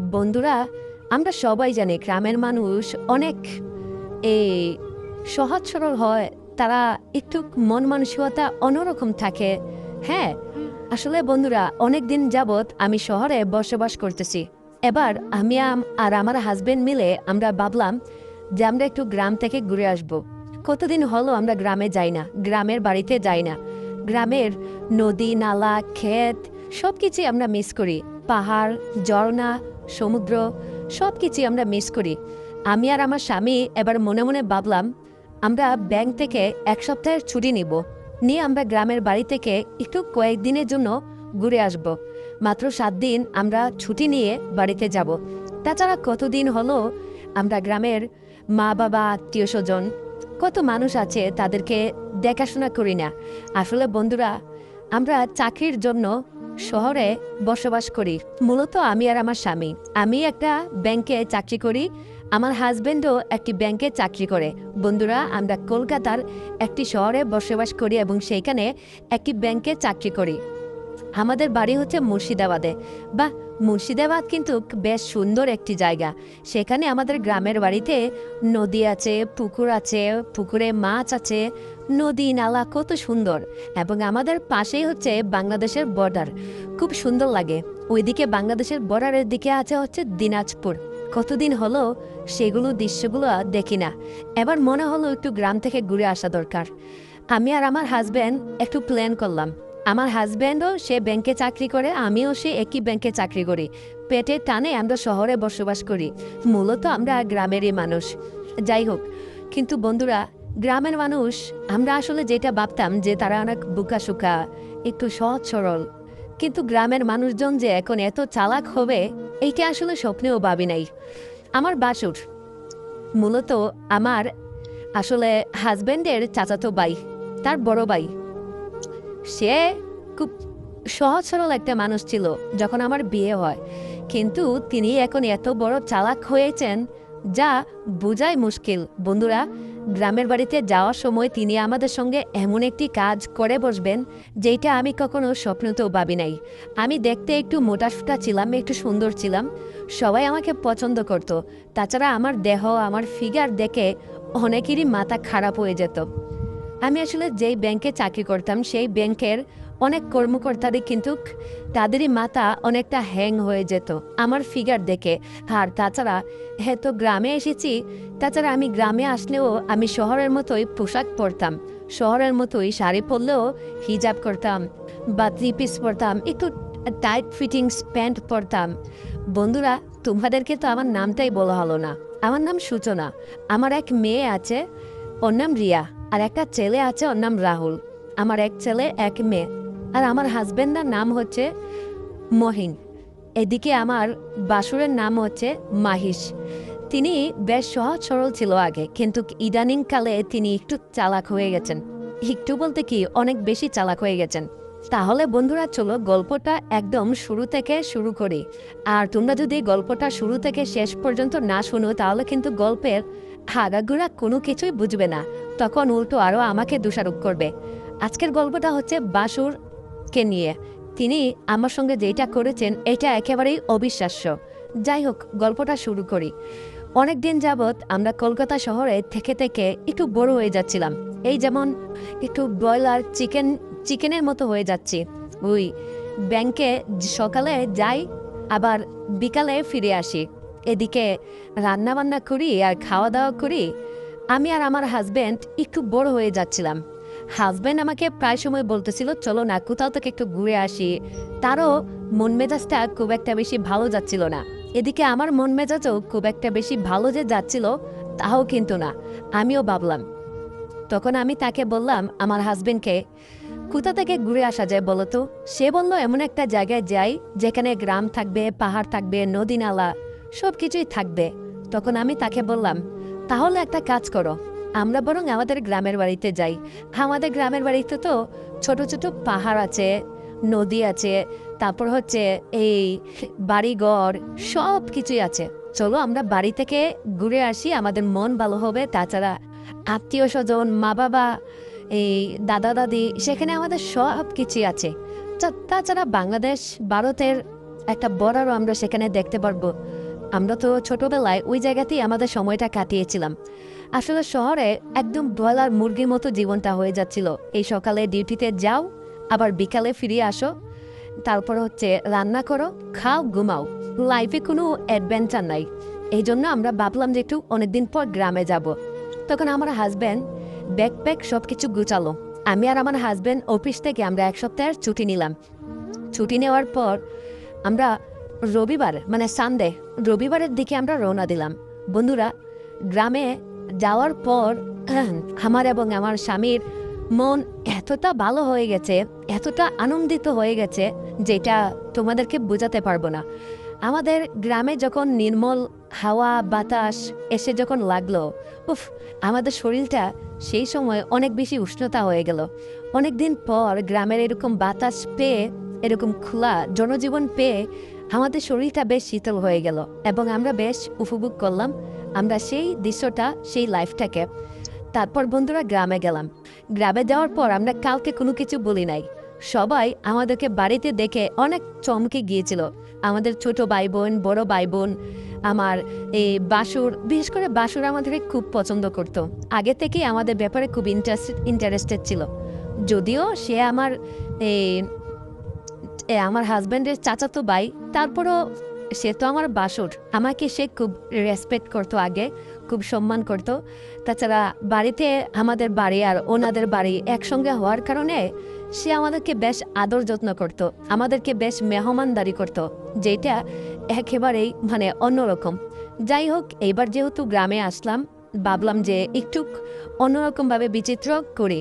বন্ধুরা, আমরা সবাই জানি গ্রামের মানুষ অনেক এই সহজ সরল হয়, তারা একটু মন মানসিকতা অন্যরকম থাকে। হ্যাঁ আসলে বন্ধুরা অনেক দিন যাবৎ আমি শহরে বসবাস করতেছি। এবার আমি আর আমার হাজবেন্ড মিলে আমরা ভাবলাম যে আমরা একটু গ্রাম থেকে ঘুরে আসব। কতদিন হলো আমরা গ্রামে যাই না, গ্রামের বাড়িতে যাই না। গ্রামের নদী, নালা, ক্ষেত সব কিছুই আমরা মিস করি। পাহাড়, ঝর্ণা, সমুদ্র সব কিছুই আমরা মিস করি। আমি আর আমার স্বামী এবার মনে মনে ভাবলাম, আমরা ব্যাংক থেকে এক সপ্তাহের ছুটি নিব। নিয়ে আমরা গ্রামের বাড়ি থেকে একটু কয়েকদিনের জন্য ঘুরে আসব। মাত্র সাত দিন আমরা ছুটি নিয়ে বাড়িতে যাব। তাছাড়া কতদিন হলো, আমরা গ্রামের মা বাবা, আত্মীয় স্বজন, কত মানুষ আছে তাদেরকে দেখাশোনা করি না। আসলে বন্ধুরা, আমরা চাকরির জন্য শহরে বসবাস করি। মূলত আমি আর আমার স্বামী। আমি একটা ব্যাংকে চাকরি করি। আমার হাজবেন্ডও একটি ব্যাংকে চাকরি করে। বন্ধুরা, আমরা কলকাতার একটি শহরে বসবাস করি এবং সেইখানে একটি ব্যাংকে চাকরি করি। আমাদের বাড়ি হচ্ছে মুর্শিদাবাদে। বা মুর্শিদাবাদ কিন্তু বেশ সুন্দর একটি জায়গা। সেখানে আমাদের গ্রামের বাড়িতে নদী আছে, পুকুর আছে, পুকুরে মাছ আছে নদী, নালা কত সুন্দর। এবং আমাদের পাশেই হচ্ছে বাংলাদেশের বর্ডার খুব সুন্দর লাগে। ওইদিকে বাংলাদেশের বর্ডারের দিকে আছে হচ্ছে দিনাজপুর। কতদিন হলো সেগুলো, দৃশ্যগুলো দেখি না। এবার মনে হলো একটু গ্রাম থেকে ঘুরে আসা দরকার। আমি আর আমার হাজব্যান্ড একটু প্ল্যান করলাম। আমার হাজব্যান্ডও সে ব্যাংকে চাকরি করে, আমিও সে একই ব্যাংকে চাকরি করি। পেটের টানে আমরা শহরে বসবাস করি। মূলত আমরা গ্রামেরই মানুষ। যাই হোক, কিন্তু বন্ধুরা গ্রামের মানুষ, আমরা আসলে যেটা ভাবতাম যে তারা অনেক বুকাশুকা একটু সহজ সরল। কিন্তু গ্রামের মানুষজন যে এখন এত চালাক হবে, এইটা আসলে স্বপ্নেও ভাবি নাই। আমার বাসুর, মূলত আমার আসলে হাজব্যান্ডের চাচাতো ভাই, তার বড় ভাই। সে খুব সহজ সরল একটা মানুষ ছিল যখন আমার বিয়ে হয়। কিন্তু তিনি এখন এত বড় চালাক হয়েছেন যা বোঝাই মুশকিল। বন্ধুরা, গ্রামের বাড়িতে যাওয়ার সময় তিনি আমাদের সঙ্গে এমন একটি কাজ করে বসবেন যেটা আমি কখনো স্বপ্নতেও ভাবি নাই। আমি দেখতে একটু মোটাসোটা ছিলাম, একটু সুন্দর ছিলাম। সবাই আমাকে পছন্দ করত। তাছাড়া আমার দেহ, আমার ফিগার দেখে অনেকেরই মাথা খারাপ হয়ে যেত। আমি আসলে যেই ব্যাংকে চাকরি করতাম, সেই ব্যাংকের অনেক কর্মকর্তাদের কিন্তু তাদেরই মাথা অনেকটা হ্যাং হয়ে যেত। আমার ফিগার দেখে। আর তাছাড়া হ্যাঁ তো গ্রামে এসেছি। তাছাড়া আমি গ্রামে আসলেও আমি শহরের মতোই পোশাক পরতাম। শহরের মতোই শাড়ি পরলেও হিজাব করতাম বা থ্রি পিস পরতাম, একটু টাইট ফিটিংস প্যান্ট পরতাম। বন্ধুরা, তোমাদেরকে তো আমার নামটাই বলা হলো না। আমার নাম সূচনা। আমার এক মেয়ে আছে, ওর নাম রিয়া। আর একটা ছেলে আছে, ওর নাম রাহুল। আমার এক ছেলে, এক মেয়ে। আর আমার হাজবেন্ডার নাম হচ্ছে মহিন। এদিকে আমার বাসুরের নাম হচ্ছে মাহিস তিনি বেশ সহজ সরল ছিল আগে, কিন্তু ইদানিং কালে তিনি একটু চালাক হয়ে গেছেন। একটু বলতে কি, অনেক বেশি চালাক হয়ে গেছেন। তাহলে বন্ধুরা, চলো গল্পটা একদম শুরু থেকে শুরু করি। আর তোমরা যদি গল্পটা শুরু থেকে শেষ পর্যন্ত না শুনো, তাহলে কিন্তু গল্পের হাগাগুড়া কোনো কিছুই বুঝবে না। তখন উল্টো আরও আমাকে দোষারোপ করবে। আজকের গল্পটা হচ্ছে বাসুরকে নিয়ে? তিনি আমার সঙ্গে যেটা করেছেন, এটা একেবারেই অবিশ্বাস্য। যাই হোক, গল্পটা শুরু করি। অনেক দিন যাবৎ আমরা কলকাতা শহরে থেকে থেকে একটু বড় হয়ে যাচ্ছিলাম। এই যেমন একটু ব্রয়লার চিকেন, চিকেনের মতো হয়ে যাচ্ছি। ওই ব্যাংকে সকালে যাই, আবার বিকালে ফিরে আসি। এদিকে রান্নাবান্না করি আর খাওয়া দাওয়া করি। আমি আর আমার হাজব্যান্ড একটু বড় হয়ে যাচ্ছিলাম। হাজব্যান্ড আমাকে প্রায় সময় বলতেছিল, চলো না, কোথাও থেকে একটু ঘুরে আসি। তারও মন মেজাজটা খুব একটা বেশি ভালো যাচ্ছিল না। এদিকে আমার মন মেজাজও খুব একটা বেশি ভালো যে যাচ্ছিল, তাও কিন্তু না। আমিও ভাবলাম, তখন আমি তাকে বললাম, আমার হাজবেন্ডকে, কোথা থেকে ঘুরে আসা যায় বলো তো? সে বলল, এমন একটা জায়গায় যাই, যেখানে গ্রাম থাকবে, পাহাড় থাকবে, নদী নালা সব কিছুই থাকবে। তখন আমি তাকে বললাম, তাহলে একটা কাজ করো আমরা বরং আমাদের গ্রামের বাড়িতে যাই। আমাদের গ্রামের বাড়িতে তো ছোট ছোট পাহাড় আছে, নদী আছে, তারপর হচ্ছে এই বাড়িঘর, সব কিছুই আছে। চলো আমরা বাড়ি থেকে ঘুরে আসি, আমাদের মন ভালো হবে। তাছাড়া আত্মীয় স্বজন মা বাবা এই দাদা দাদি সেখানে আমাদের সব কিছুই আছে। তাছাড়া বাংলাদেশ, ভারতের একটা বড়ারও আমরা সেখানে দেখতে পারব। আমরা তো ছোটবেলায় ওই জায়গাতেই আমাদের সময়টা কাটিয়েছিলাম। আসলে শহরে একদম ব্রয়লার মুরগির মতো জীবনটা হয়ে যাচ্ছিল। এই সকালে ডিউটিতে যাও, আবার বিকালে ফিরে আসো। তারপর হচ্ছে রান্না করো, খাও, ঘুমাও। লাইফে কোনো অ্যাডভেঞ্চার নাই। এই জন্য আমরা ভাবলাম যে একটু অনেকদিন পর গ্রামে যাব। তখন আমার হাজব্যান্ড ব্যাগ প্যাক সব কিছু গুছালো। আমি আর আমার হাজব্যান্ড অফিস থেকে আমরা এক সপ্তাহের ছুটি নিলাম। ছুটি নেওয়ার পর আমরা রবিবার মানে সানডে রবিবারের দিকে আমরা রওনা দিলাম। বন্ধুরা, গ্রামে যাওয়ার পর, আমার এবং আমার স্বামীর মন এতটা ভালো হয়ে গেছে, এতটা আনন্দিত হয়ে গেছে, যেটা তোমাদেরকে বোঝাতে পারব না। আমাদের গ্রামে যখন নির্মল হাওয়া বাতাস এসে যখন লাগল, উফ, আমাদের শরীরটা সেই সময় অনেক বেশি উষ্ণতা হয়ে গেল। অনেক দিন পর গ্রামের এরকম বাতাস পেয়ে, এরকম খোলা জনজীবন পেয়ে আমাদের শরীরটা বেশ শীতল হয়ে গেল এবং আমরা বেশ উপভোগ করলাম। আমরা সেই দৃশ্যটা, সেই লাইফটাকে। তারপর বন্ধুরা, গ্রামে গেলাম। গ্রামে যাওয়ার পর আমরা কাউকে কোনো কিছু বলি নাই। সবাই আমাদেরকে বাড়িতে দেখে অনেক চমকে গিয়েছিল। আমাদের ছোট ভাই বোন বড় ভাই বোন আমার এই বাসুর, বিশেষ করে বাসুর আমাদেরকে খুব পছন্দ করত। আগে থেকেই আমাদের ব্যাপারে খুব ইন্টারেস্ট ইন্টারেস্টেড ছিল। যদিও সে আমার এ, আমার হাজব্যান্ডের চাচাতো ভাই, তারপরও সে তো আমার বাসুর। আমাকে সে খুব রেসপেক্ট করতো আগে, খুব সম্মান করত। তাছাড়া বাড়িতে আমাদের বাড়ি আর ওনাদের বাড়ি একসঙ্গে হওয়ার কারণে সে আমাদেরকে বেশ আদর যত্ন করত, আমাদেরকে বেশ মেহমানদারি করত, যেটা একেবারেই মানে অন্যরকম। যাই হোক, এইবার যেহেতু গ্রামে আসলাম, ভাবলাম যে একটু অন্যরকমভাবে বিচিত্র করি।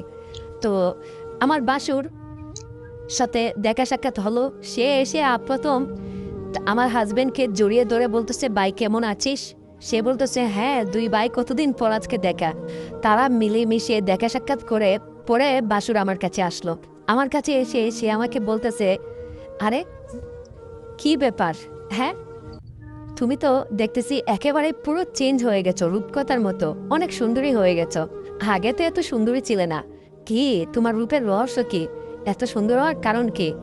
তো আমার বাসুর সাথে দেখা সাক্ষাৎ হলো। সে এসে প্রথম আমার হাজবেন্ডকে জড়িয়ে ধরে বলতেছে, ভাই, কেমন আছিস? সে বলতেছে হ্যাঁ দুই ভাই কতদিন পর আজকে দেখা? তারা মিলেমিশে দেখা সাক্ষাৎ করে, পরে বাসুর আমার কাছে আসলো। আমার কাছে এসে সে আমাকে বলতেছে, আরে, কি ব্যাপার? হ্যাঁ তুমি তো দেখতেছি একেবারে পুরো চেঞ্জ হয়ে গেছো, রূপকথার মতো। অনেক সুন্দরী হয়ে গেছো। আগে তো এত সুন্দরী ছিলে না। কি, তোমার রূপের রহস্য কি? এত সুন্দর হওয়ার কারণ কি?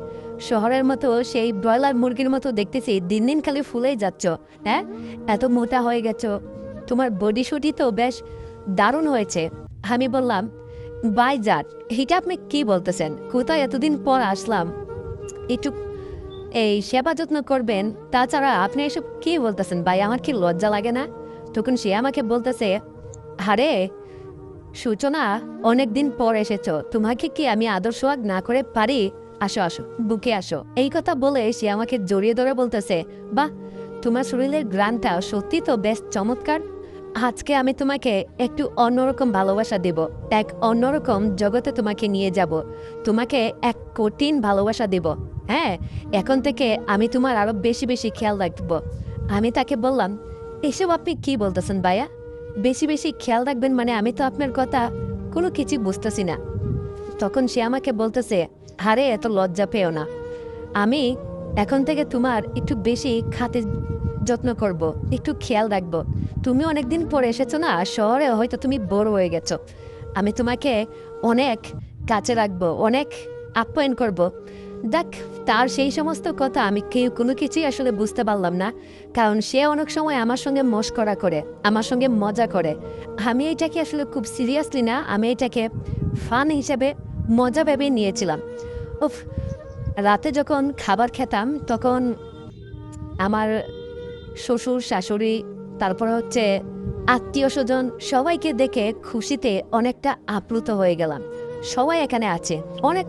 শহরের মতো সেই ব্রয়লার মুরগির মতো দেখতেছি দিন দিন খালি ফুলেই যাচ্ছ হ্যাঁ? এত মোটা হয়ে গেছো। তোমার বডি শুটি তো বেশ দারুণ হয়েছে। আমি বললাম, বাই জাট এটা আপনি কি বলতেছেন? কোথায় এতদিন পর আসলাম? একটু, এই, সেবা যত্ন করবেন, তাছাড়া আপনি এসব কি বলতেছেন ভাই? আমার কি লজ্জা লাগে না? তখন সে আমাকে বলতেছে, আরে সূচনা অনেক দিন পর এসেছ। তোমাকে কি আমি আদর্শ আগ না করে পারি? আসো আসো, বুকে আসো। এই কথা বলে সে আমাকে জড়িয়ে ধরে বলতেছে, বাহ, তোমার শরীরের গ্রানটা সত্যি তো বেশ চমৎকার। আজকে আমি তোমাকে একটু অন্যরকম ভালোবাসা দেব। এক অন্যরকম জগতে তোমাকে নিয়ে যাব। তোমাকে এক কঠিন ভালোবাসা দেব। হ্যাঁ এখন থেকে আমি তোমার আরও বেশি বেশি খেয়াল রাখব। আমি তাকে বললাম, এসব আপনি কি বলতেছেন ভাইয়া? বেশি বেশি খেয়াল রাখবেন মানে আমি তো আপনার কথা কোনো কিছু বুঝতেছি না। তখন সে আমাকে বলতেছে হারে এত লজ্জা পেও না। আমি এখন থেকে তোমার একটু বেশি খাতে যত্ন করব, একটু খেয়াল রাখব। তুমি অনেকদিন পরে এসেছ না শহরে হয়তো তুমি বড় হয়ে গেছো। আমি তোমাকে অনেক কাছে রাখব, অনেক আপ্যায়ন করব। দেখ, তার সেই সমস্ত কথা আমি কেউ, কোনো কিছুই আসলে বুঝতে পারলাম না। কারণ সে অনেক সময় আমার সঙ্গে মস্করা করে, আমার সঙ্গে মজা করে। আমি এটাকে আসলে খুব সিরিয়াসলি না, আমি এটাকে ফান হিসেবে মজা ভেবে নিয়েছিলাম। উফ, রাতে যখন খাবার খেতাম, তখন আমার শ্বশুর, শাশুড়ি, তারপর হচ্ছে আত্মীয় স্বজন সবাইকে দেখে খুশিতে অনেকটা আপ্লুত হয়ে গেলাম। সবাই এখানে আছে, অনেক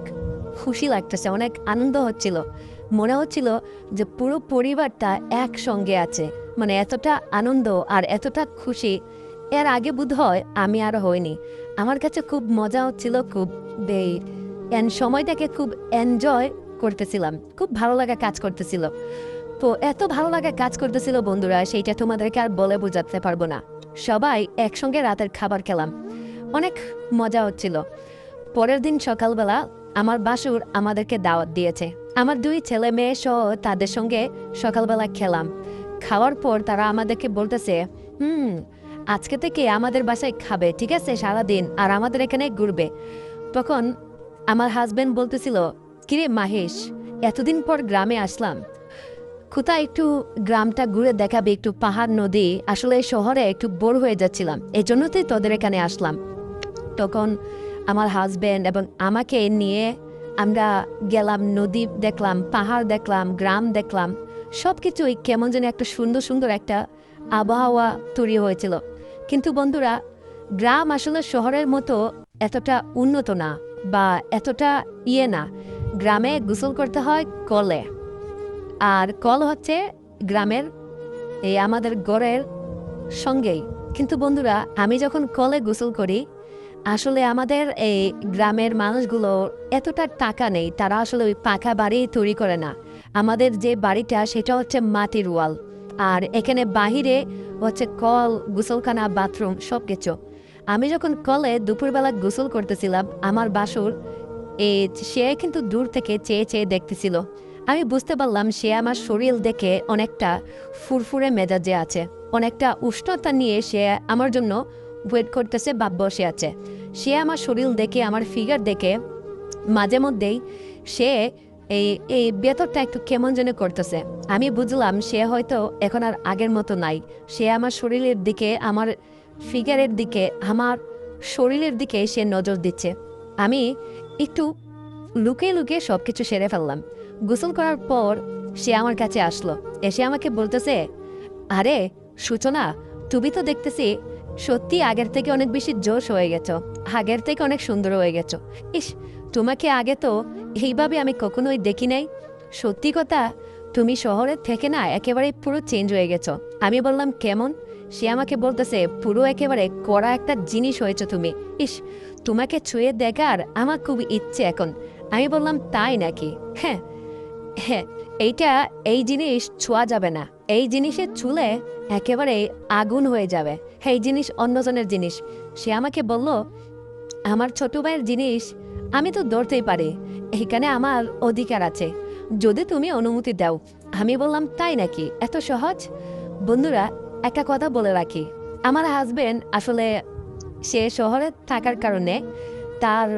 খুশি লাগতেছে, অনেক আনন্দ হচ্ছিল। মনে হচ্ছিল যে পুরো পরিবারটা একসঙ্গে আছে। মানে এতটা আনন্দ আর এতটা খুশি, এর আগে বোধ হয় আমি আর হইনি। আমার কাছে খুব মজা হচ্ছিল, খুব এই সময়টাকে খুব এনজয় করতেছিলাম। খুব ভালো লাগা কাজ করতেছিল। তো এত ভালো লাগা কাজ করতেছিল বন্ধুরা, সেইটা তোমাদেরকে আর বলে বোঝাতে পারব না। সবাই একসঙ্গে রাতের খাবার খেলাম। অনেক মজা হচ্ছিল। পরের দিন সকালবেলা আমার বাসুর আমাদেরকে দাওয়াত দিয়েছে। আমার দুই ছেলে মেয়ে সহ তাদের সঙ্গে সকালবেলা খেলাম। খাওয়ার পর তারা আমাদেরকে বলতেছে, হুম, আজকে থেকে আমাদের বাসায় খাবে, ঠিক আছে? সারাদিন আর আমাদের এখানে ঘুরবে। তখন আমার হাজবেন্ড বলতেছিল, কিরে মাহেশ, এতদিন পর গ্রামে আসলাম। কোথায় একটু গ্রামটা ঘুরে দেখাবে, একটু পাহাড়, নদী? আসলে শহরে একটু বোর হয়ে যাচ্ছিলাম এই জন্যতেই তোদের এখানে আসলাম। তখন আমার হাজব্যান্ড এবং আমাকে নিয়ে আমরা গেলাম, নদী দেখলাম, পাহাড় দেখলাম, গ্রাম দেখলাম। সব কিছুই কেমন যেন একটা সুন্দর সুন্দর একটা আবহাওয়া তৈরি হয়েছিল। কিন্তু বন্ধুরা, গ্রাম আসলে শহরের মতো এতটা উন্নত না বা এতটা ইয়ে না। গ্রামে গোসল করতে হয় কলে। আর কল হচ্ছে গ্রামের, এই আমাদের গড়ের সঙ্গেই। কিন্তু বন্ধুরা, আমি যখন কলে গোসল করি আসলে আমাদের এই গ্রামের মানুষগুলো এতটা টাকা নেই, তারা আসলে ওই পাকা বাড়ি তৈরি করে না। আমাদের যে বাড়িটা, সেটা হচ্ছে মাটির ওয়াল। আর এখানে বাহিরে হচ্ছে কল, গোসলখানা, বাথরুম সব কিছু আমি যখন কলে দুপুরবেলা গোসল করতেছিলাম, আমার বাসুর, এ, সে কিন্তু দূর থেকে চেয়ে চেয়ে দেখতেছিল। আমি বুঝতে পারলাম সে আমার শরীর দেখে অনেকটা ফুরফুরে মেজাজে আছে। অনেকটা উষ্ণতা নিয়ে সে আমার জন্য ওয়েট করতেছে বা বসে আছে। সে আমার শরীর দেখে, আমার ফিগার দেখে, মাঝে মধ্যেই সে এই এই ভেতরটা একটু কেমন যেন করতেছে। আমি বুঝলাম সে হয়তো এখন আর আগের মতো নাই। সে আমার শরীরের দিকে, আমার ফিগারের দিকে, আমার শরীরের দিকে সে নজর দিচ্ছে। আমি একটু লুকিয়ে লুকিয়ে সব কিছু সেরে ফেললাম। গোসল করার পর সে আমার কাছে আসলো। এসে আমাকে বলতেছে, আরে, সূচনা, তুমি তো দেখতেছি সত্যি আগের থেকে অনেক বেশি জোশ হয়ে গেছো। আগের থেকে অনেক সুন্দর হয়ে গেছো। ইস, তোমাকে আগে তো এইভাবে আমি কখনোই দেখি নাই। সত্যি কথা, তুমি শহরের থেকে না একেবারে পুরো চেঞ্জ হয়ে গেছো। আমি বললাম, কেমন? সে আমাকে বলতেছে, পুরো একেবারে কড়া একটা জিনিস হয়েছে তুমি। ইস, তোমাকে ছুঁয়ে দেখার আমার খুব ইচ্ছে এখন। আমি বললাম, তাই নাকি? হ্যাঁ হ্যাঁ এইটা, এই জিনিস ছোঁয়া যাবে না। এই জিনিসের চুলে একেবারে আগুন হয়ে যাবে। এই জিনিস অন্যজনের জিনিস। সে আমাকে বলল, আমার ছোট ভাইয়ের জিনিস আমি তো ধরতেই পারি। এখানে আমার অধিকার আছে। যদি তুমি অনুমতি দাও, আমি বললাম, তাই নাকি? এত সহজ? বন্ধুরা, একটা কথা বলে রাখি। আমার হাজবেন্ড আসলে সে শহরে থাকার কারণে, তার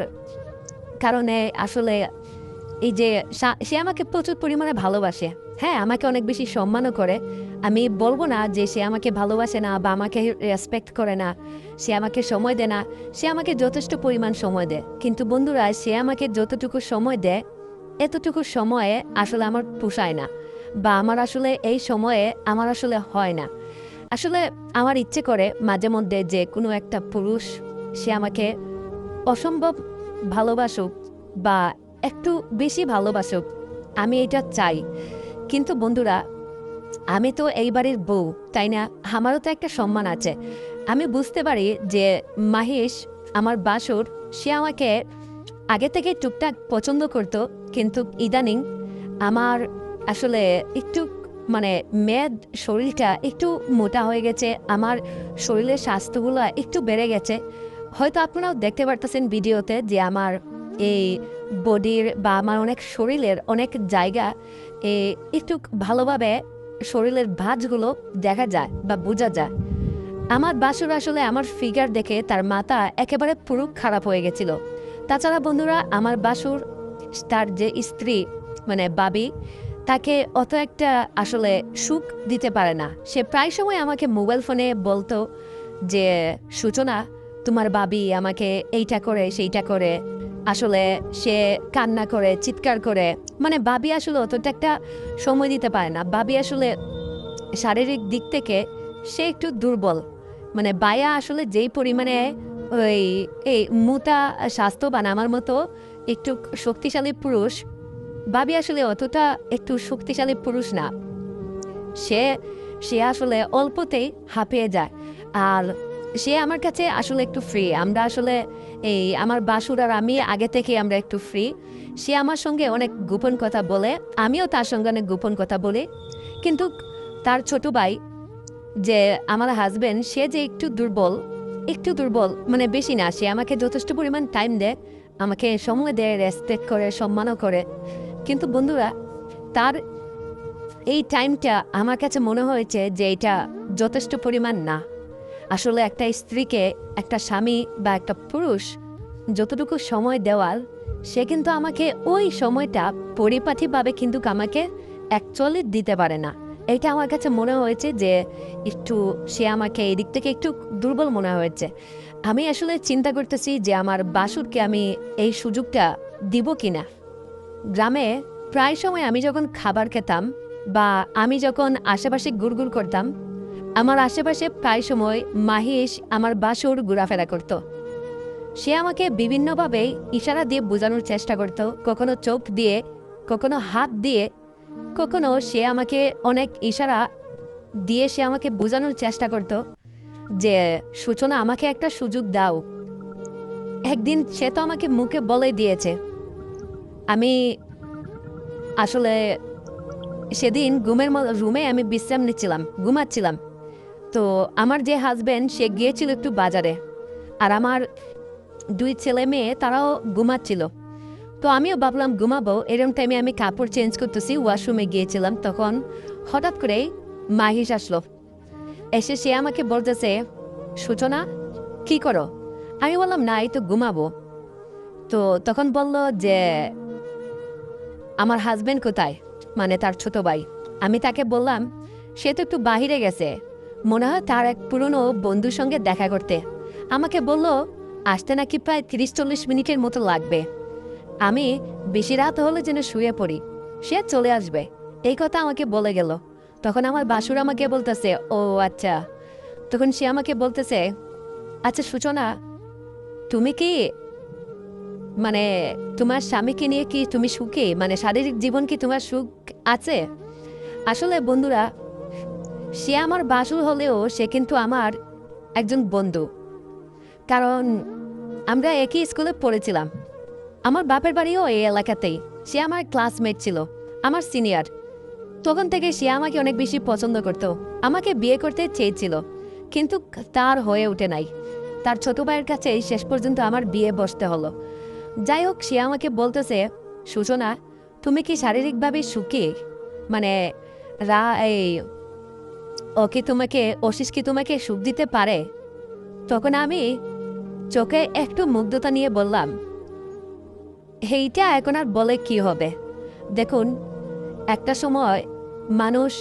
কারণে আসলে এই যে সে আমাকে প্রচুর পরিমাণে ভালোবাসে। হ্যাঁ আমাকে অনেক বেশি সম্মানও করে। আমি বলব না যে সে আমাকে ভালোবাসে না বা আমাকে রেসপেক্ট করে না। সে আমাকে সময় দেয় না। সে আমাকে যথেষ্ট পরিমাণ সময় দেয়। কিন্তু বন্ধুরা, সে আমাকে যতটুকু সময় দেয়, এতটুকু সময়ে আসলে আমার পোষায় না বা আমার আসলে এই সময়ে আমার আসলে হয় না। আসলে আমার ইচ্ছে করে মাঝে মধ্যে যে কোনো একটা পুরুষ, সে আমাকে অসম্ভব ভালোবাসুক বা একটু বেশি ভালোবাসুক। আমি এটা চাই। কিন্তু বন্ধুরা, আমি তো এই বাড়ির বউ, তাই না? আমারও তো একটা সম্মান আছে। আমি বুঝতে পারি যে মাহেশ, আমার বাসুর, সে আমাকে আগে থেকে টুকটাক পছন্দ করত, কিন্তু ইদানিং আমার আসলে একটু মানে মেদ শরীরটা একটু মোটা হয়ে গেছে, আমার শরীরের স্বাস্থ্যগুলো একটু বেড়ে গেছে। হয়তো আপনারাও দেখতে পারতেছেন ভিডিওতে যে আমার এই বডির বা আমার অনেক শরীরের অনেক জায়গা একটু ভালোভাবে শরীরের ভাঁজগুলো দেখা যায় বা বোঝা যায়। আমার বাসুর আসলে আমার ফিগার দেখে তার মাথা একেবারে পুরো খারাপ হয়ে গেছিল। তাছাড়া বন্ধুরা, আমার বাসুর, তার যে স্ত্রী মানে বাবি, তাকে অত একটা আসলে সুখ দিতে পারে না। সে প্রায় সময় আমাকে মোবাইল ফোনে বলতো যে, সূচনা, তোমার বাবি আমাকে এইটা করে, সেইটা করে আসলে সে কান্না করে, চিৎকার করে। মানে বাবি আসলে অতটা একটা সময় দিতে পারে না। বাবি আসলে শারীরিক দিক থেকে সে একটু দুর্বল। মানে বায়া আসলে যেই পরিমাণে ওই, এই মুতা স্বাস্থ্যবান আমার মতো একটু শক্তিশালী পুরুষ, বাবি আসলে অতটা একটু শক্তিশালী পুরুষ না। সে সে আসলে অল্পতেই হাঁপিয়ে যায়। আর সে আমার কাছে আসলে একটু ফ্রি আমরা আসলে এই আমার বাসুর আর আমি আগে থেকে আমরা একটু ফ্রি সে আমার সঙ্গে অনেক গোপন কথা বলে, আমিও তার সঙ্গে অনেক গোপন কথা বলি। কিন্তু তার ছোট ভাই যে আমার হাজব্যান্ড সে যে একটু দুর্বল একটু দুর্বল মানে বেশি না, সে আমাকে যথেষ্ট পরিমাণ টাইম দেয়, আমাকে সময় দেয় রেসপেক্ট করে, সম্মানও করে। কিন্তু বন্ধুরা, তার এই টাইমটা আমার কাছে মনে হয়েছে যে এটা যথেষ্ট পরিমাণ না। আসলে একটা স্ত্রীকে একটা স্বামী বা একটা পুরুষ যতটুকু সময় দেওয়ার সে কিন্তু আমাকে ওই সময়টা পরিপাঠিভাবে কিন্তু আমাকে অ্যাকচুয়ালি দিতে পারে না। এটা আমার কাছে মনে হয়েছে যে একটু সে আমাকে এই দিক থেকে একটু দুর্বল মনে হয়েছে। আমি আসলে চিন্তা করতেছি যে আমার বাসুরকে আমি এই সুযোগটা দিব কিনা। গ্রামে প্রায় সময় আমি যখন খাবার খেতাম বা আমি যখন আশেপাশে গুড়গুড় করতাম আমার আশেপাশে প্রায় সময় মাহিস আমার বাসুর ঘোরাফেরা করত। সে আমাকে বিভিন্নভাবে ইশারা দিয়ে বোঝানোর চেষ্টা করত, কখনো চোখ দিয়ে, কখনো হাত দিয়ে, কখনো সে আমাকে অনেক ইশারা দিয়ে সে আমাকে বোঝানোর চেষ্টা করত যে, সূচনা আমাকে একটা সুযোগ দাও। একদিন সে তো আমাকে মুখে বলে দিয়েছে। আমি আসলে সেদিন ঘুমের রুমে আমি বিশ্রাম নিচ্ছিলাম, ঘুমাচ্ছিলাম। তো আমার যে হাজব্যান্ড সে গিয়েছিল একটু বাজারে। আর আমার দুই ছেলে মেয়ে, তারাও ঘুমাচ্ছিল। তো আমিও ভাবলাম ঘুমাবো এরকম টাইমে আমি কাপড় চেঞ্জ করতেছি ওয়াশরুমে গিয়েছিলাম। তখন হঠাৎ করে মাহিস আসলো। এসে সে আমাকে বলতেছে, সূচনা, কি করো? আমি বললাম, না, এই তো ঘুমাবো। তো তখন বলল যে, আমার হাজবেন্ড কোথায়? মানে তার ছোট ভাই। আমি তাকে বললাম, সে তো একটু বাহিরে গেছে। মনে হয় তার এক পুরনো বন্ধুর সঙ্গে দেখা করতে। আমাকে বলল, আসতে নাকি প্রায় তিরিশ চল্লিশ মিনিটের মতো লাগবে। আমি বেশি রাত হলে যেন শুয়ে পড়ি। সে চলে আসবে। এই কথা আমাকে বলে গেল। তখন আমার বাসুর আমাকে বলতেছে, ও আচ্ছা। তখন সে আমাকে বলতেছে আচ্ছা সূচনা, তুমি কি মানে তোমার স্বামীকে নিয়ে কি তুমি সুখী? মানে শারীরিক জীবন কি তোমার সুখ আছে? আসলে বন্ধুরা সে আমার বাসুর হলেও সে কিন্তু আমার একজন বন্ধু। কারণ আমরা একই স্কুলে পড়েছিলাম। আমার বাপের বাড়িও এই এলাকাতেই। সে আমার ক্লাসমেট ছিল, আমার সিনিয়র তখন থেকে সে আমাকে অনেক বেশি পছন্দ করত, আমাকে বিয়ে করতে চেয়েছিল। কিন্তু তার হয়ে ওঠে নাই। তার ছোট ভাইয়ের কাছেই শেষ পর্যন্ত আমার বিয়ে বসতে হলো। যাই হোক, সে আমাকে বলতেছে সূচনা তুমি কি শারীরিকভাবে সুখী? মানে রা এই ও কি তোমাকে, অশিস কি তোমাকে সুখ দিতে পারে? তখন আমি চোখে একটু মুগ্ধতা নিয়ে বললাম, এইটা এখন আর বলে কি হবে? দেখুন, একটা সময় মানুষ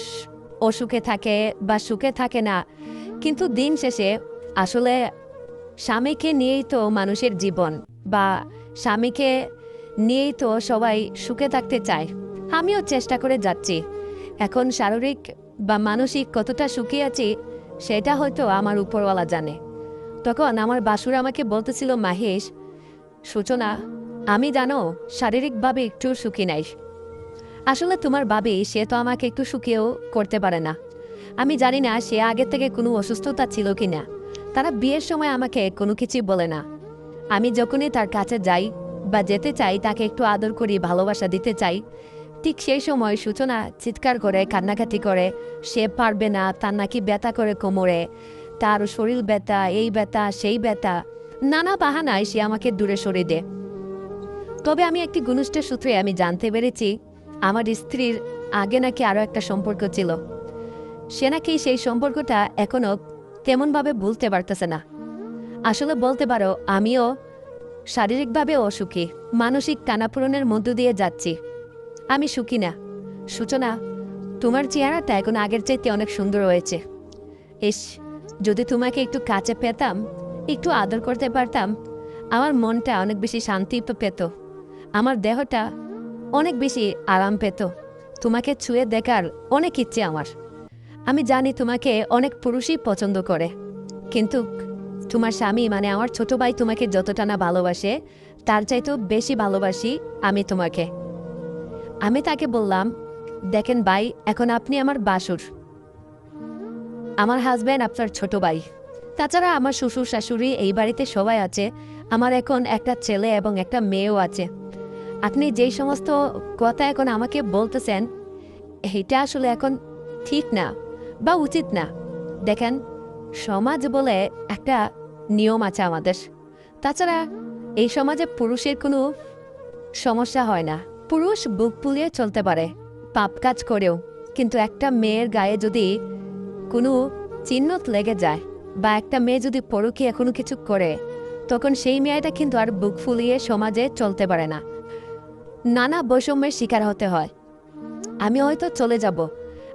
অসুখে থাকে বা সুখে থাকে না, কিন্তু দিন শেষে আসলে স্বামীকে নিয়েই তো মানুষের জীবন বা স্বামীকে নিয়েই তো সবাই সুখে থাকতে চায়। আমিও চেষ্টা করে যাচ্ছি। এখন শারীরিক বা মানসিক কতটা সুখী আছি, সেটা হয়তো আমার উপরওয়ালা জানে। তখন আমার বাসুর আমাকে বলতেছিল, মাহেশ, সূচনা, আমি জানো, শারীরিকভাবে একটু সুখী নাই। আসলে তোমার বাবি সে তো আমাকে একটু সুখেও করতে পারে না। আমি জানি না, সে আগের থেকে কোনো অসুস্থতা ছিল কি না তারা বিয়ের সময় আমাকে কোনো কিছুই বলে না। আমি যখনই তার কাছে যাই বা যেতে চাই, তাকে একটু আদর করি, ভালোবাসা দিতে চাই ঠিক সেই সময় সূচনা চিৎকার করে, কান্নাকাটি করে, সে পারবে না, তার নাকি ব্যথা করে কোমরে। তার শরীর ব্যথা, এই ব্যথা, সেই ব্যথা। নানা বাহানায় সে আমাকে দূরে সরে দেয় তবে আমি একটি ঘনিষ্ঠ সূত্রে আমি জানতে পেরেছি, আমার স্ত্রীর আগে নাকি আরও একটা সম্পর্ক ছিল। সে নাকি সেই সম্পর্কটা এখনও তেমনভাবে বলতে পারতেছে না। আসলে বলতে পারো, আমিও শারীরিকভাবে অসুখী, মানসিক টানাপূরণের মধ্য দিয়ে যাচ্ছি। আমি সুখী না সূচনা, তোমার চেহারাটা এখন আগের চাইতে অনেক সুন্দর হয়েছে। ইস, যদি তোমাকে একটু কাছে পেতাম, একটু আদর করতে পারতাম, আমার মনটা অনেক বেশি শান্তি পেত। আমার দেহটা অনেক বেশি আরাম পেত। তোমাকে ছুঁয়ে দেখার অনেক ইচ্ছে আমার। আমি জানি তোমাকে অনেক পুরুষই পছন্দ করে। কিন্তু তোমার স্বামী মানে আমার ছোট ভাই, তোমাকে যতটা না ভালোবাসে, তার চাইতেও বেশি ভালোবাসি আমি তোমাকে। আমি তাকে বললাম, দেখেন ভাই, এখন আপনি আমার বাসুর। আমার হাজব্যান্ড আপনার ছোট ভাই। তাছাড়া আমার শ্বশুর শাশুড়ি এই বাড়িতে সবাই আছে। আমার এখন একটা ছেলে এবং একটা মেয়েও আছে। আপনি যেই সমস্ত কথা এখন আমাকে বলতেছেন এটা আসলে এখন ঠিক না বা উচিত না। দেখেন, সমাজ বলে একটা নিয়ম আছে আমাদের। তাছাড়া এই সমাজে পুরুষের কোনো সমস্যা হয় না। পুরুষ বুক ফুলিয়ে চলতে পারে, পাপ কাজ করেও। কিন্তু একটা মেয়ের গায়ে যদি কোনো চিহ্ন লেগে যায় বা একটা মেয়ে যদি পরকীয়া কোনো কিছু করে, তখন সেই মেয়েটা কিন্তু আর বুক ফুলিয়ে সমাজে চলতে পারে না। নানা বৈষম্যের শিকার হতে হয়। আমি হয়তো চলে যাব।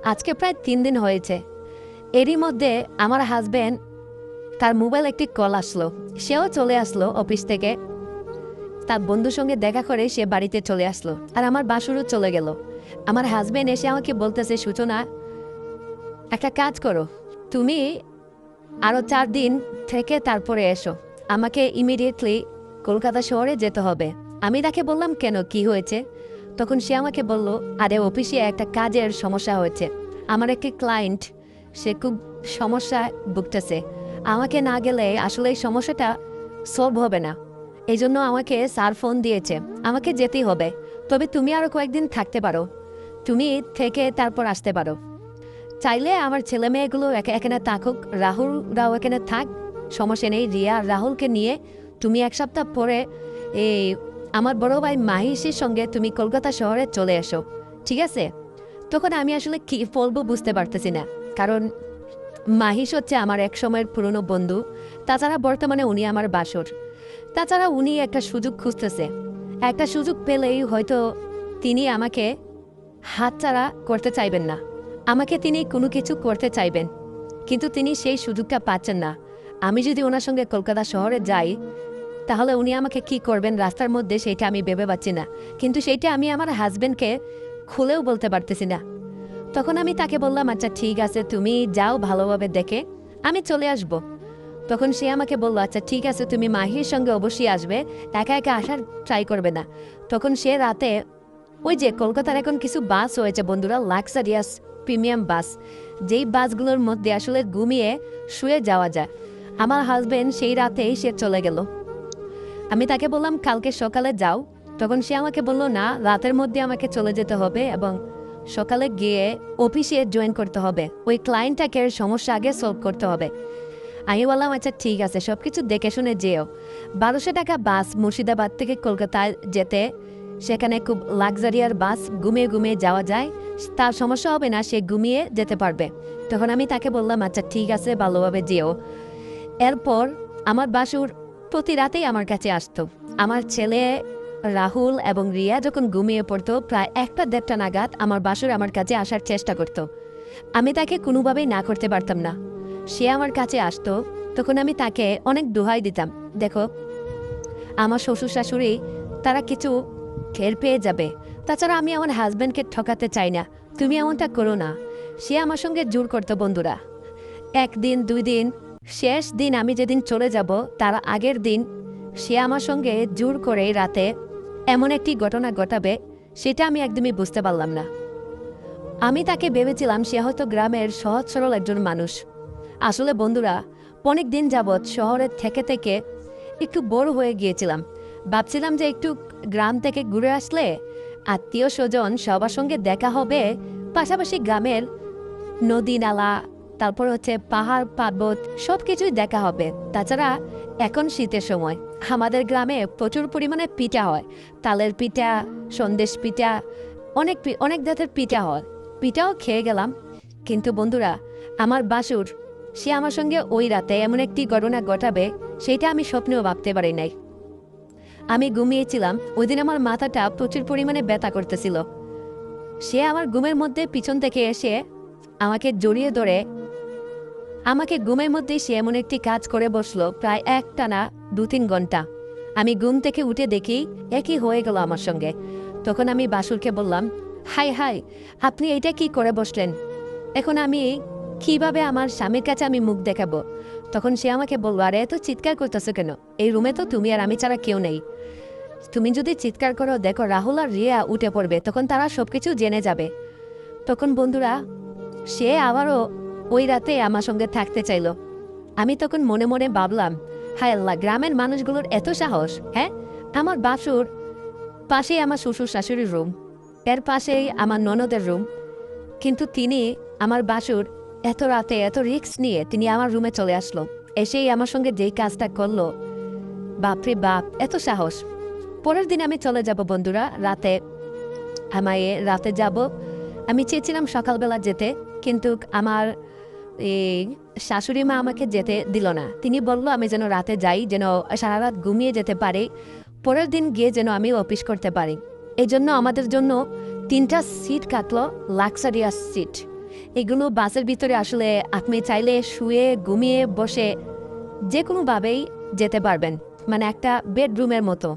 আজকে প্রায় তিন দিন হয়েছে। এরই মধ্যে আমার হাজব্যান্ড তার মোবাইল একটি কল আসলো। সেও চলে আসলো অফিস থেকে। তার বন্ধুর সঙ্গে দেখা করে সে বাড়িতে চলে আসলো আর আমার বাসুরও চলে গেল। আমার হাজব্যান্ড এসে আমাকে বলতেছে, সূচনা, একটা কাজ করো। তুমি আরও চার দিন থেকে তারপরে এসো। আমাকে ইমিডিয়েটলি কলকাতা শহরে যেতে হবে। আমি তাকে বললাম, কেন? কি হয়েছে? তখন সে আমাকে বলল, আরে, অফিসে একটা কাজের সমস্যা হয়েছে। আমার একটি ক্লায়েন্ট সে খুব সমস্যা ভুগতেছে। আমাকে না গেলে আসলে এই সমস্যাটা সলভ হবে না। এই জন্য আমাকে স্যার ফোন দিয়েছে। আমাকে যেতেই হবে। তবে তুমি আরও কয়েকদিন থাকতে পারো। তুমি থেকে তারপর আসতে পারো। চাইলে আমার ছেলে মেয়েগুলো একে এখানে থাকুক রাহুলরাও এখানে থাক, সমস্যা নেই, রিয়া রাহুলকে নিয়ে তুমি এক সপ্তাহ পরে এই আমার বড় ভাই মাহিসের সঙ্গে তুমি কলকাতা শহরে চলে এসো, ঠিক আছে? তখন আমি আসলে কি বলব বুঝতে পারতেছি না। কারণ মাহিস হচ্ছে আমার এক সময়ের পুরনো বন্ধু। তাছাড়া বর্তমানে উনি আমার বাসর। তাছাড়া উনি একটা সুযোগ খুঁজতেছে। একটা সুযোগ পেলেই হয়তো তিনি আমাকে হাতছাড়া করতে চাইবেন না। আমাকে তিনি কোনো কিছু করতে চাইবেন, কিন্তু তিনি সেই সুযোগটা পাচ্ছেন না। আমি যদি ওনার সঙ্গে কলকাতা শহরে যাই, তাহলে উনি আমাকে কি করবেন রাস্তার মধ্যে সেটা আমি ভেবে পাচ্ছি না। কিন্তু সেইটা আমি আমার হাজবেন্ডকে খুলেও বলতে পারতেছি না। তখন আমি তাকে বললাম আচ্ছা ঠিক আছে, তুমি যাও ভালোভাবে দেখে, আমি চলে আসব। তখন সে আমাকে বলল আচ্ছা ঠিক আছে, তুমি মাহির সঙ্গে অবশ্যই আসবে, একা একা আসার ট্রাই করবে না। তখন সে রাতে, ওই যে কলকাতার এখন কিছু বাস হয়েছে বন্ধুরা লাক্সারিয়াস প্রিমিয়াম বাস। যেই বাসগুলোর মধ্যে আসলে ঘুমিয়ে শুয়ে যাওয়া যায়। আমার হাজবেন্ড সেই রাতেই সে চলে গেল। আমি তাকে বললাম, কালকে সকালে যাও। তখন সে আমাকে বলল, না, রাতের মধ্যে আমাকে চলে যেতে হবে এবং সকালে গিয়ে অফিসে জয়েন করতে হবে। ওই ক্লায়েন্টটাকে সমস্যা আগে সলভ করতে হবে। আমি বললাম আচ্ছা ঠিক আছে সব কিছু দেখে শুনে যেও। বারোশো টাকা বাস মুর্শিদাবাদ থেকে কলকাতায় যেতে সেখানে খুব লাক্সারিয়ার বাস ঘুমিয়ে ঘুমিয়ে যাওয়া যায়। তার সমস্যা হবে না, সে ঘুমিয়ে যেতে পারবে। তখন আমি তাকে বললাম আচ্ছা ঠিক আছে, ভালোভাবে যেও। এরপর আমার বাসুর প্রতি রাতেই আমার কাছে আসতো। আমার ছেলে রাহুল এবং রিয়া যখন ঘুমিয়ে পড়তো, প্রায় একটা দেড়টা নাগাদ আমার বাসুর আমার কাছে আসার চেষ্টা করত। আমি তাকে কোনোভাবেই না করতে পারতাম না। সে আমার কাছে আসতো, তখন আমি তাকে অনেক দোহাই দিতাম। দেখো, আমার শ্বশুর শাশুড়ি, তারা কিছু খের পেয়ে যাবে। তাছাড়া আমি আমার হাজব্যান্ডকে ঠকাতে চাই না। তুমি এমনটা করো না। সে আমার সঙ্গে জোর করতো, বন্ধুরা। একদিন দুই দিন শেষ দিন আমি যেদিন চলে যাব, তার আগের দিন সে আমার সঙ্গে জোর করে রাতে এমন একটি ঘটনা ঘটাবে, সেটা আমি একদমই বুঝতে পারলাম না। আমি তাকে ভেবেছিলাম সে হয়তো গ্রামের সহজ সরল একজন মানুষ। আসলে বন্ধুরা, অনেক দিন যাবৎ শহরের থেকে থেকে একটু বড় হয়ে গিয়েছিলাম। ভাবছিলাম যে একটু গ্রাম থেকে ঘুরে আসলে আত্মীয় স্বজন সবার সঙ্গে দেখা হবে। পাশাপাশি গ্রামের নদী নালা, তারপর হচ্ছে পাহাড়, পার্বত সব কিছুই দেখা হবে। তাছাড়া এখন শীতের সময়। আমাদের গ্রামে প্রচুর পরিমাণে পিঠা হয়। তালের পিঠা, সন্দেশ পিঠা, অনেক অনেক জাতের পিঠা হয়। পিঠাও খেয়ে গেলাম। কিন্তু বন্ধুরা, আমার বাসুর সে আমার সঙ্গে ওই রাতে এমন একটি ঘটনা ঘটাবে, সেটা আমি স্বপ্নেও ভাবতে পারি নাই। আমি ঘুমিয়েছিলাম ওই দিন আমার মাথাটা প্রচুর পরিমাণে ব্যথা করতেছিল। সে আমার ঘুমের মধ্যে পিছন থেকে এসে আমাকে জড়িয়ে ধরে, আমাকে ঘুমের মধ্যেই সে এমন একটি কাজ করে বসল প্রায় একটানা দু তিন ঘণ্টা। আমি ঘুম থেকে উঠে দেখি একই হয়ে গেল আমার সঙ্গে। তখন আমি বাসুরকে বললাম, হাই হাই, আপনি এটা কি করে বসলেন? এখন আমি কীভাবে আমার স্বামীর কাছে আমি মুখ দেখাবো? তখন সে আমাকে বলল, আরে, এত চিৎকার করতেছো কেন? এই রুমে তো তুমি আর আমি ছাড়া কেউ নেই। তুমি যদি চিৎকার করো, দেখো রাহুল আর রিয়া উঠে পড়বে, তখন তারা সবকিছু জেনে যাবে। তখন বন্ধুরা, সে আবারও ওই রাতে আমার সঙ্গে থাকতে চাইলো। আমি তখন মনে মনে ভাবলাম, হায় আল্লাহ, গ্রামের মানুষগুলোর এত সাহস হ্যাঁ? আমার বাসুর পাশেই আমার শ্বশুর শাশুড়ির রুম, এর পাশেই আমার ননদের রুম। কিন্তু তিনি, আমার বাসুর এত রাতে এত রিস্ক নিয়ে তিনি আমার রুমে চলে আসলো। এসেই আমার সঙ্গে যেই কাজটা করল, বাপরে বাপ, এত সাহস। পরের দিন আমি চলে যাব বন্ধুরা, রাতে। আমায় রাতে যাব। আমি চেয়েছিলাম সকালবেলা যেতে, কিন্তু আমার শাশুড়ি মা আমাকে যেতে দিল না। তিনি বলল, আমি যেন রাতে যাই, যেন সারা রাত ঘুমিয়ে যেতে পারি। পরের দিন গিয়ে যেন আমি অফিস করতে পারি। এই জন্য আমাদের জন্য তিনটা সিট কাটলো, লাক্সারিয়াস সিট। এগুলো বাসের ভিতরে আসলে আপনি চাইলে শুয়ে, ঘুমিয়ে বসে যে কোনোভাবেই যেতে পারবেন মানে একটা বেডরুমের মতো।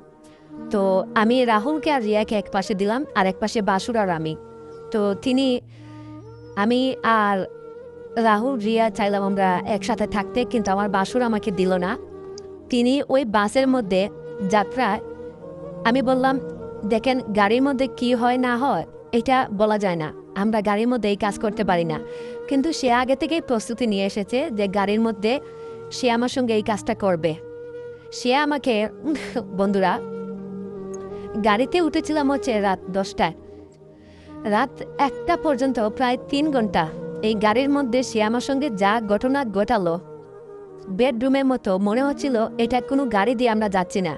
তো আমি রাহুলকে আর রিয়াকে এক পাশে দিলাম, আর এক পাশে বাসুর আর আমি। তো তিনি, আমি আর রাহুল, রিয়া চাইলাম আমরা একসাথে থাকতে, কিন্তু আমার বাসুর আমাকে দিল না। তিনি ওই বাসের মধ্যে যাত্রায়, আমি বললাম, দেখেন, গাড়ির মধ্যে কি হয় না হয়, এটা বলা যায় না। আমরা গাড়ির মধ্যে এই কাজ করতে পারি না। কিন্তু সে আগে থেকেই প্রস্তুতি নিয়ে এসেছে যে গাড়ির মধ্যে সে আমার সঙ্গে এই কাজটা করবে। সে আমাকে, বন্ধুরা, গাড়িতে উঠেছিলাম হচ্ছে রাত দশটায়। রাত একটা পর্যন্ত প্রায় তিন ঘণ্টা এই গাড়ির মধ্যে সে আমার সঙ্গে যা ঘটনা ঘটালো। বেডরুমের মতো মনে হচ্ছিল এটা কোনো গাড়ি দিয়ে আমরা যাচ্ছি না।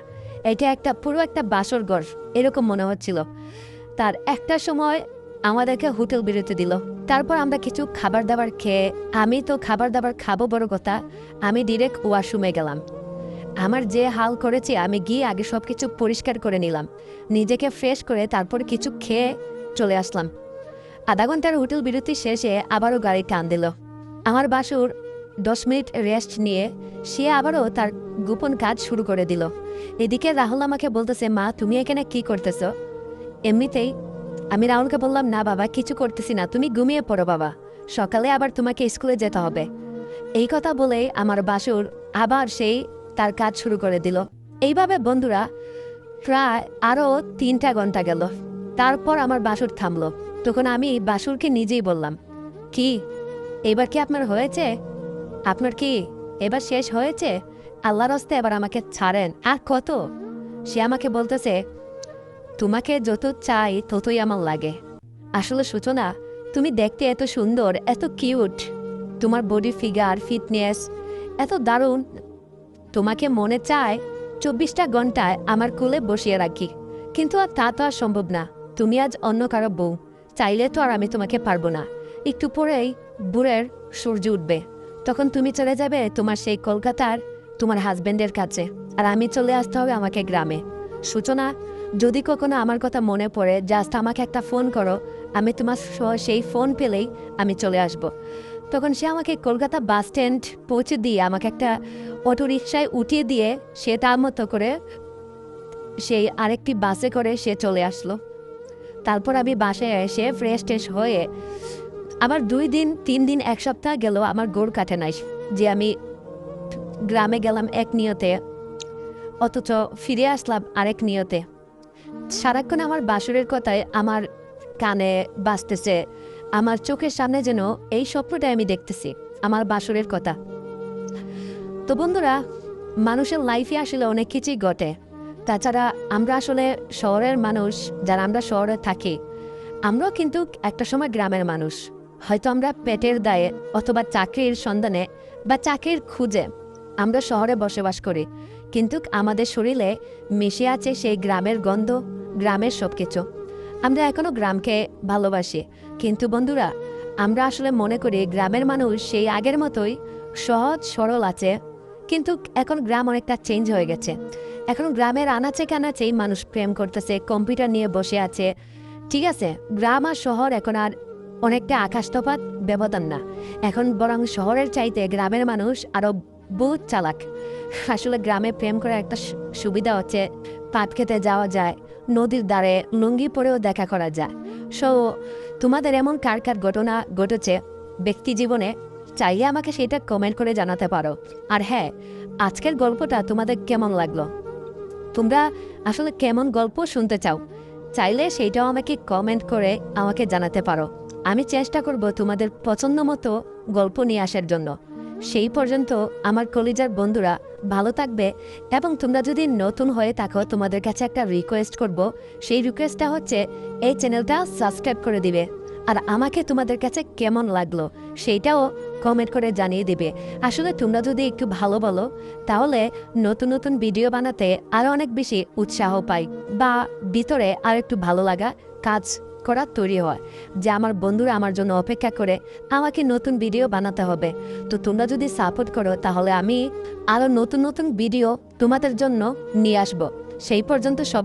এটা একটা পুরো একটা বাসর ঘর, এরকম মনে হচ্ছিল। তার একটা সময় আমাদেরকে হোটেল বিরতি দিল। তারপর আমরা কিছু খাবার দাবার খেয়ে, আমি তো খাবার দাবার খাব বড় কথা, আমি ডিরেক্ট ওয়াশরুমে গেলাম। আমার যে হাল করেছি, আমি গিয়ে আগে সব কিছু পরিষ্কার করে নিলাম। নিজেকে ফ্রেশ করে তারপর কিছু খেয়ে চলে আসলাম। আধা ঘণ্টার হোটেল বিরতি শেষে আবারও গাড়ি টান দিল। আমার বাসুর দশ মিনিট রেস্ট নিয়ে, সে আবারও তার গোপন কাজ শুরু করে দিল। এদিকে রাহুল আমাকে বলতেছে, মা, তুমি এখানে কি করতেছ? এমনিতেই আমি রাহুলকে বললাম, না বাবা, কিছু করতেছি না, তুমি ঘুমিয়ে পড়ো বাবা। সকালে আবার তোমাকে স্কুলে যেতে হবে। এই কথা বলে আমার বাসুর আবার সেই তার কাজ শুরু করে দিল। এইভাবে বন্ধুরা প্রায় আরও তিনটা ঘণ্টা গেল। তারপর আমার বাসুর থামলো। তখন আমি বাসুরকে নিজেই বললাম, কি, এবার কি আপনার হয়েছে? আপনার কি এবার শেষ হয়েছে? আল্লাহর হস্তে এবার আমাকে ছাড়েন। আর কত? সে আমাকে বলতেছে তোমাকে যত চাই ততই আমার লাগে। আসলে সূচনা, তুমি দেখতে এত সুন্দর, এত কিউট। তোমার বডি ফিগার, ফিটনেস, এত দারুণ। তোমাকে মনে চায় চব্বিশটা ঘন্টায় আমার কোলে বসিয়ে রাখি। কিন্তু আর তা তো আর সম্ভব না। তুমি আজ অন্য কারও বউ। চাইলে তো আর আমি তোমাকে পারব না। একটু পরেই বুড়ের সূর্য উঠবে। তখন তুমি চলে যাবে তোমার সেই কলকাতার তোমার হাজবেন্ডের কাছে। আর আমি চলে আসতে হবে আমাকে গ্রামে। সূচনা যদি কখনো আমার কথা মনে পড়ে জাস্ট আমাকে একটা ফোন করো। আমি তোমার সেই ফোন পেলেই আমি চলে আসব। তখন সে আমাকে কলকাতা বাস স্ট্যান্ড পৌঁছে দিয়ে আমাকে একটা অটো রিক্সায় উঠিয়ে দিয়ে সে তার মতো করে সেই আরেকটি বাসে করে সে চলে আসলো। তারপর আমি বাসায় এসে ফ্রেশ ট্রেশ হয়ে আবার দুই দিন, তিন দিন, এক সপ্তাহ গেল আমার গোড় কাটে নাই যে আমি গ্রামে গেলাম এক নিয়তে, অথচ ফিরে আসলাম আরেক নিয়তে। সারাক্ষণ আমার বাসুরের কথায় আমার কানে বাজতেছে, আমার চোখের সামনে যেন এই স্বপ্নটাই আমি দেখতেছি, আমার বাসুরের কথা। তো বন্ধুরা, মানুষের লাইফে আসলে অনেক কিছুই ঘটে। তাছাড়া আমরা আসলে শহরের মানুষ, যারা আমরা শহরে থাকি, আমরাও কিন্তু একটা সময় গ্রামের মানুষ। হয়তো আমরা পেটের দায়ে অথবা চাকরির সন্ধানে বা চাকরির খুঁজে আমরা শহরে বসবাস করি, কিন্তু আমাদের শরীরে মিশে আছে সেই গ্রামের গন্ধ গ্রামের সব কিছু আমরা এখনও গ্রামকে ভালোবাসি। কিন্তু বন্ধুরা, আমরা আসলে মনে করি গ্রামের মানুষ সেই আগের মতোই সহজ, সরল আছে। কিন্তু এখন গ্রাম অনেকটা চেঞ্জ হয়ে গেছে। এখন গ্রামের আনাচে কানাচেই মানুষ প্রেম করতেছে কম্পিউটার নিয়ে বসে আছে। ঠিক আছে, গ্রাম আর শহর এখন আর অনেকটা আকাশ তফাত ব্যবধান না। এখন বরং শহরের চাইতে গ্রামের মানুষ আরও বহুত চালাক। আসলে গ্রামে প্রেম করার একটা সুবিধা হচ্ছে, পাট খেতে যাওয়া যায় নদীর ধারে লুঙ্গি পরেও দেখা করা যায়। সো, তোমাদের এমন কার কার ঘটনা ঘটেছে ব্যক্তি জীবনে? চাইলে আমাকে সেটা কমেন্ট করে জানাতে পারো। আর হ্যাঁ আজকের গল্পটা তোমাদের কেমন লাগল? তোমরা আসলে কেমন গল্প শুনতে চাও? চাইলে সেইটাও আমাকে কমেন্ট করে আমাকে জানাতে পারো। আমি চেষ্টা করব তোমাদের পছন্দ মতো গল্প নিয়ে আসার জন্য। সেই পর্যন্ত আমার কলিজার বন্ধুরা ভালো থাকবে এবং তোমরা যদি নতুন হয়ে থাকো, তোমাদের কাছে একটা রিকোয়েস্ট করব। সেই রিকোয়েস্টটা হচ্ছে, এই চ্যানেলটা সাবস্ক্রাইব করে দিবে। আর আমাকে তোমাদের কাছে কেমন লাগল, সেইটাও কমেন্ট করে জানিয়ে দিবে। আসলে তোমরা যদি একটু ভালো বলো, তাহলে নতুন নতুন ভিডিও বানাতে আরও অনেক বেশি উৎসাহ পাই বা ভিতরে আর একটু ভালো লাগা কাজ করা তৈরি হয়, যে আমার বন্ধুরা আমার জন্য অপেক্ষা করে আমাকে নতুন ভিডিও বানাতে হবে। তো তোমরা যদি সাপোর্ট করো, তাহলে আমি আরও নতুন নতুন ভিডিও তোমাদের জন্য নিয়ে আসব। সেই পর্যন্ত সব